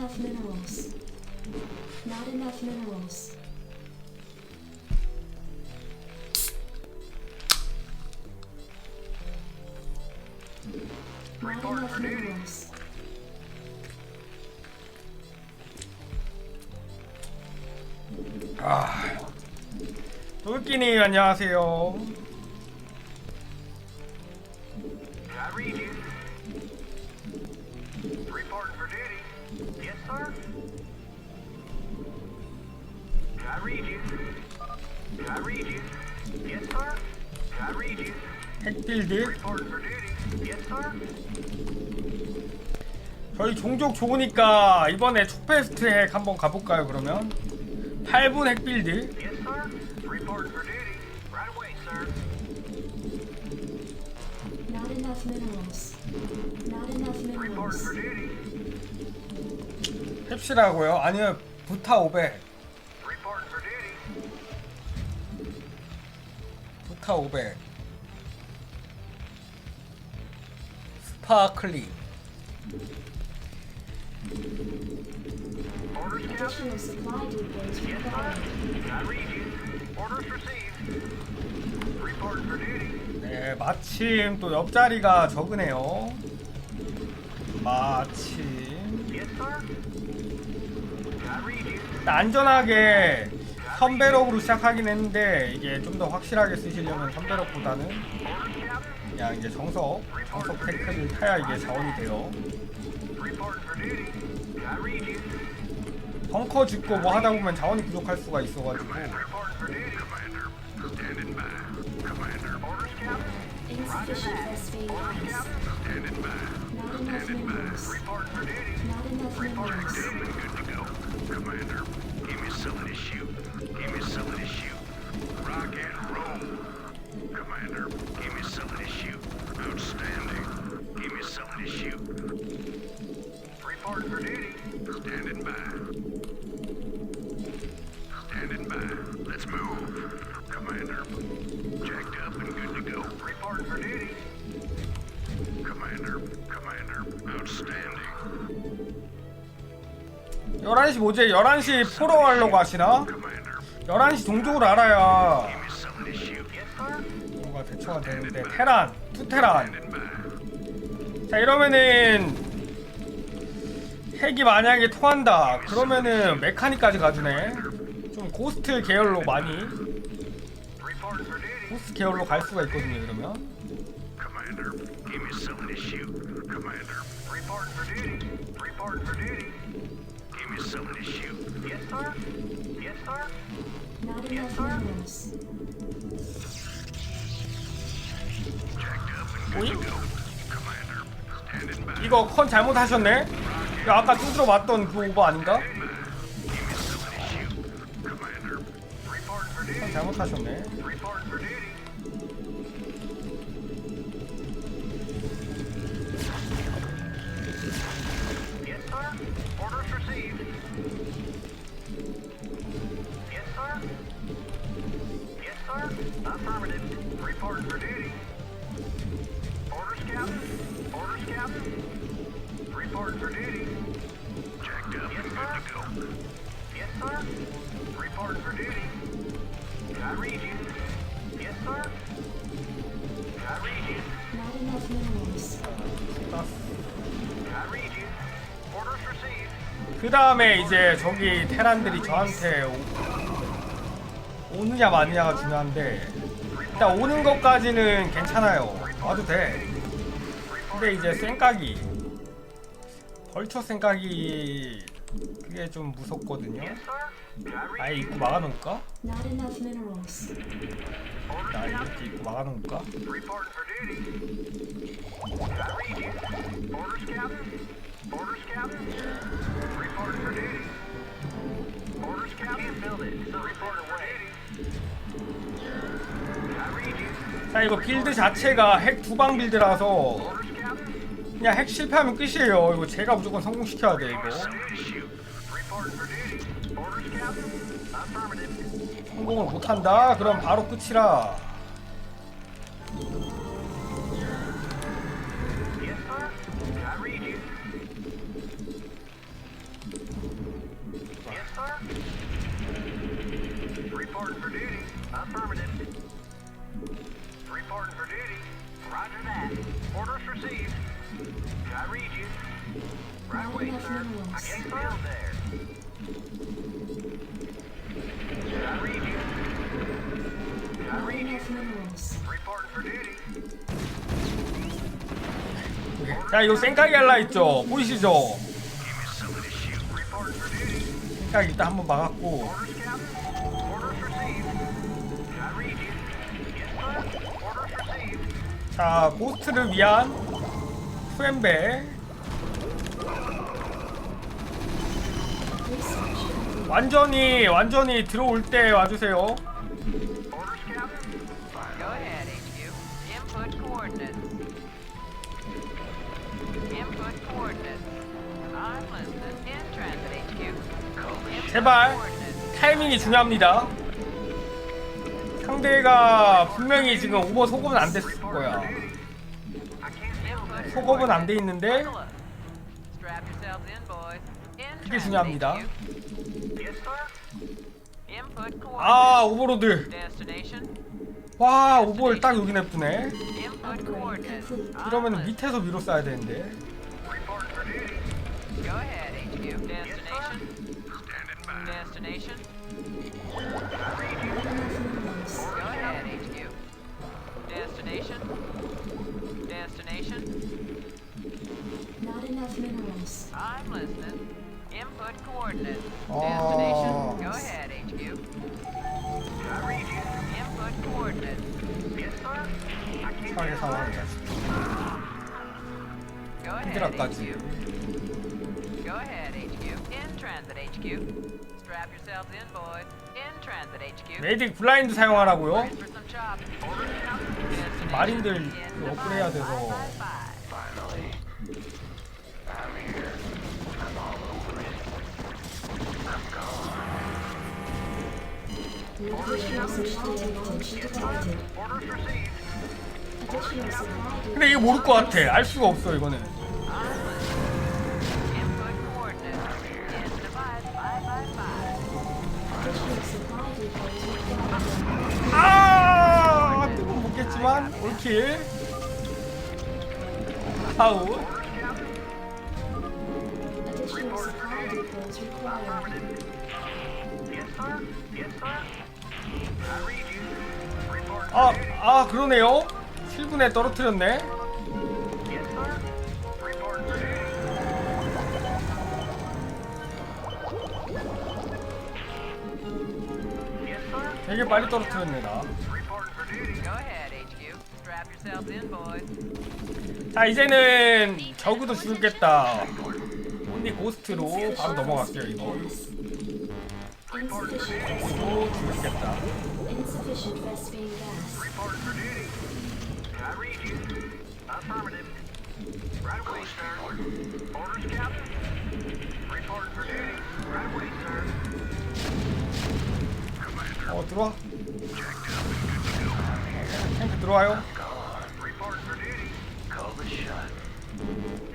enough minerals. Not enough minerals. Not enough minerals. 아, 똘끼님 안녕하세요. I read you. Reporting for duty. Sir. I read you. I read you. Yes, sir. I read you. 핵빌드. Reporting for duty. Yes, sir. 저희 종족 좋으니까 이번에 촉베스트 핵 한번 가볼까요 그러면? 8분 핵빌드. Yes, sir. Reporting for duty. Right away, sir. Not enough minerals. Not enough Reporting minerals. for duty. 캡시라고요? 아니요 부타 500. Reporting for duty. 부타 500. 스파클링. Orders, Captain. Additional supply depots Yes, required. sir. I read you. Orders received. Reporting for duty. 네, 마침 또 옆자리가 적으네요. 마침. Yes, sir. I read you. 일단 안전하게 선배력으로 시작하긴 했는데 이게 좀 더 확실하게 쓰시려면 Captain. 그냥 이제 정석, 정석 테크를 타야 이게 자원이 돼요. 벙커 짓고 뭐 하다 보면 자원이 부족할 수가 있어가지고. Commander, standing by. Commander. Orders, Captain. Insufficient phosphate ions. Standing by. Not enough minerals. Reporting for duty. Not enough minerals. Good to go. Commander, give me something to shoot. Give me something to shoot. Rock and roll. Commander, give me something to shoot. Outstanding. Give me something to shoot. Reporting for duty. Standing by. 11시 뭐지? 11시 포로 하려고 하시나? Commander, 11시 동족을 알아야. 뭔가 대처가 되는데 테란, 투테란. 자 이러면은 핵이 만약에 통한다 그러면은 메카니까지 가주네 좀 고스트 계열로 많이. 고스트 계열로 갈 수가 있거든요 이러면 Commander, give me to shoot. Commander. Reporting for duty. Reporting for duty. Give me something to shoot. Yes, sir. Yes, sir. Not enough minerals. Jacked up and good to go. Commander, standing by. 이거 컨 잘못하셨네 이거 아까 두드러 맞던 그 오버 아닌가? Give me something to shoot. Commander. Reporting for 컨 duty. 잘못하셨네 Reporting for duty. Affirmative. Reporting for duty. Orders, Captain. Orders, Captain. Reporting for duty. Jacked up yes, and good to go. Yes, sir. Reporting for duty. I read you. Yes, sir. I read you. Not enough minerals. I read you. Orders received. 그 다음에 이제 저기 테란들이 저한테 오, 오느냐 마느냐가 중요한데 일단 오는 것까지는 괜찮아요. 와도 돼. 근데 이제 쌩까기 벌처 쌩까기 그게 좀 무섭거든요. 아예 입구 막아놓을까? 나. 이렇게 입구 막아놓을까? 자 이거 빌드 자체가 핵 두방 빌드라서. 그냥 핵 실패하면 끝이에요 이거 제가 무조건 성공시켜야 돼 이거. 성공을 못한다? 그럼 바로 끝이라 Reporting for duty. Roger that. Orders received. I read you. Right away, sir. I can't build there. I read you. I Not read you. Reporting for duty. 자 이거 생각이 할라 했죠 보이시죠. 생각 일단 한번 막았고 Orders, Captain. 자 고스트를 위한 후엠베. 완전히 완전히 들어올 때 와주세요 제발. 타이밍이 중요합니다 상대가 분명히 지금 오버 소급은 안 됐을 거야. 소급은 안 돼 있는데 그게 중요합니다. 아 오버로드. 와 오버를 딱 여기 냅두네 listening. 밑에서 위로 쏴야 되는데. Enough minerals. I'm listening. Input coordinates. Oh. Destination. Go ahead, HQ. I read you. Input coordinates. Yes, sir. I can't 상의 build 상황이다 Go ahead, 힘들었까지 HQ. Go ahead, HQ. In transit, HQ. Strap yourselves in, boys. In transit, HQ. 메딕 블라인드 사용하라고요? For some. 마린들 그 돼서 five, 근데 이거 모를 것 같아 알 수가 없어 이거는. 아 뜨건 못겠지만 올킬 아우 그러네요 7분에 떨어뜨렸네. 되게 빨리 떨어뜨렸네 나. 자 이제는 저그도 죽겠다 온리 고스트로 바로 넘어갈게요 이거 죽겠다 insufficient Vespene gas. Reporting for duty. I read you. Affirmative. Right away, sir. Orders, Captain. Reporting for duty. Right away, sir. 어 들어와 탱크 들어와요 Reporting for duty.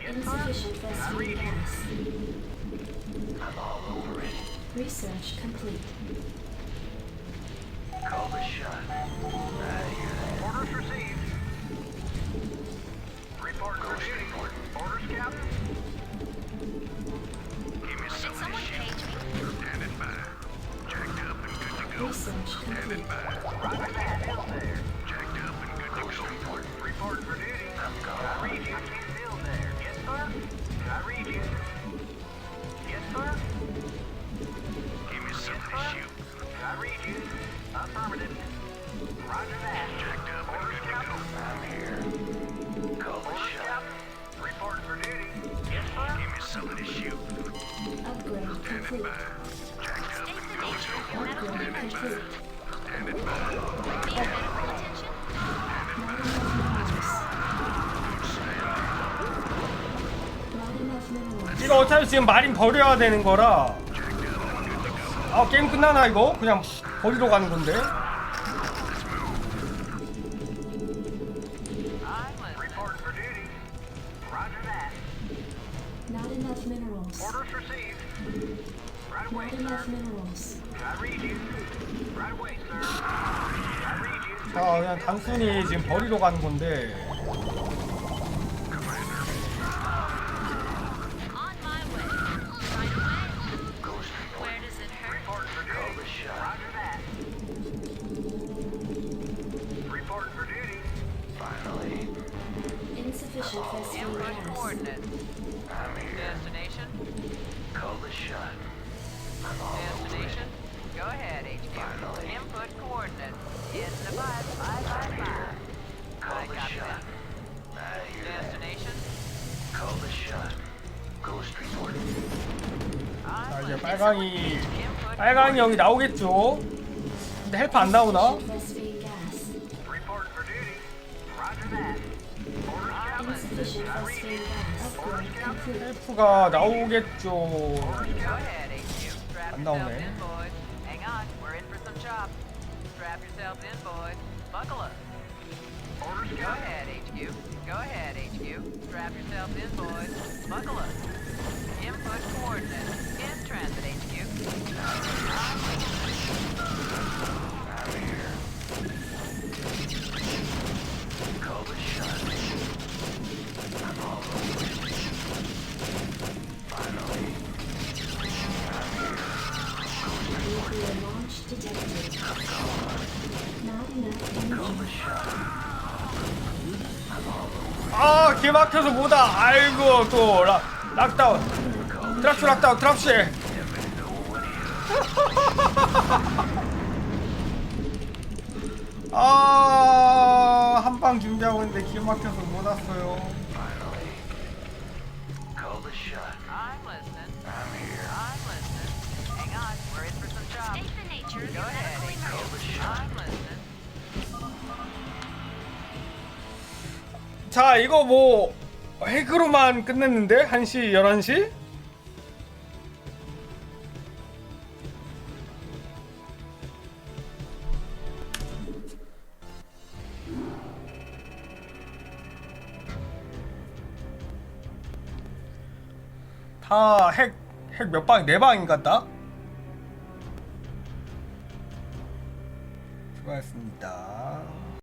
Insufficient Vespene gas. Research complete. Orders received. Reporting for duty. Orders, Captain. Research complete. Roger that. Hill there. Reporting for duty. I read you. I can't build there. Yes, sir. I read you. Yes, sir. Give me something to shoot. I read you. 이거 어차피 지금 마린 버려야 되는 거라 아 게임 끝나나 이거? 그냥 버리러 가는 건데. 자 그냥 단순히 지금 버리러 가는 건데 I copy that. Destination? 자 On 이제 list. 빨강이 Input 빨강이 여기 나오겠죠 근데 헬프 안 나오나? Insufficient Vespene gas. Reporting for duty. Roger that. Orders, Captain. Insufficient Vespene gas. Upgrade complete. 헬프가 나오겠죠 Go ahead, HQ. Strap 안 yourselves 나오네. in, boys. Hang on, we're in for some chops. Strap yourselves in, boys. Buckle up. Orders, Go ahead, HQ. Go ahead, HQ. Strap yourselves in, boys. Buckle up. Input coordinates. In transit, HQ. Nuclear 아 개막혀서 뭐다 아이고 또 락, 락다운 트랍시 락다운 트랍시 아 한방 준비하고 있는데 기막혀서 못 왔어요 I'm listening. I'm here. I'm listening. Hang on, we're in for some chops. State the nature of Go ahead, 자 이거 뭐 핵으로만 끝냈는데 1시 11시 다 핵 핵 몇 방? 네 방인가 다?